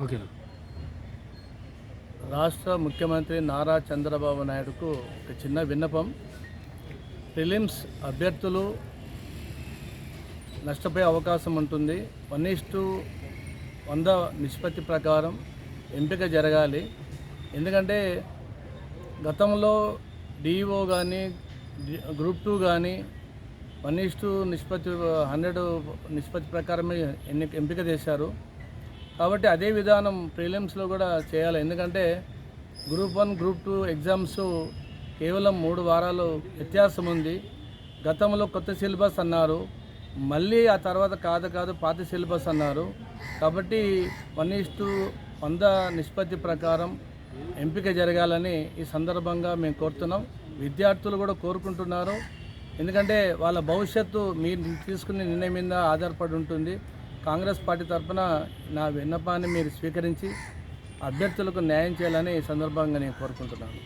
ఓకేనా రాష్ట్ర ముఖ్యమంత్రి నారా చంద్రబాబు నాయుడుకు ఒక చిన్న విన్నపం. ప్రిలిమ్స్ అభ్యర్థులు నష్టపోయే అవకాశం ఉంటుంది. వన్ ఇస్టు వంద నిష్పత్తి ప్రకారం ఎంపిక జరగాలి. ఎందుకంటే గతంలో డిఈఓ కానీ గ్రూప్ టూ కానీ వన్ ఇస్టు నిష్పత్తి హండ్రెడ్ నిష్పత్తి ప్రకారమే ఎన్ని ఎంపిక చేశారు. కాబట్టి అదే విధానం ప్రీలిమ్స్లో కూడా చేయాలి. ఎందుకంటే group one group two exams కేవలం మూడు వారాలు వ్యత్యాసం ఉంది. గతంలో కొత్త సిలబస్ అన్నారు. మళ్ళీ ఆ తర్వాత కాదు కాదు పాత సిలబస్ అన్నారు. కాబట్టి వన్ ఈస్ టు వంద నిష్పత్తి ప్రకారం ఎంపిక జరగాలని ఈ సందర్భంగా మేము కోరుతున్నాం. విద్యార్థులు కూడా కోరుకుంటున్నారు. ఎందుకంటే వాళ్ళ భవిష్యత్తు మీరు తీసుకునే నిర్ణయం మీద ఆధారపడి ఉంటుంది. కాంగ్రెస్ పార్టీ తరఫున నా విన్నపాన్ని మీరు స్వీకరించి అభ్యర్థులకు న్యాయం చేయాలని ఈ సందర్భంగా నేను కోరుకుంటున్నాను.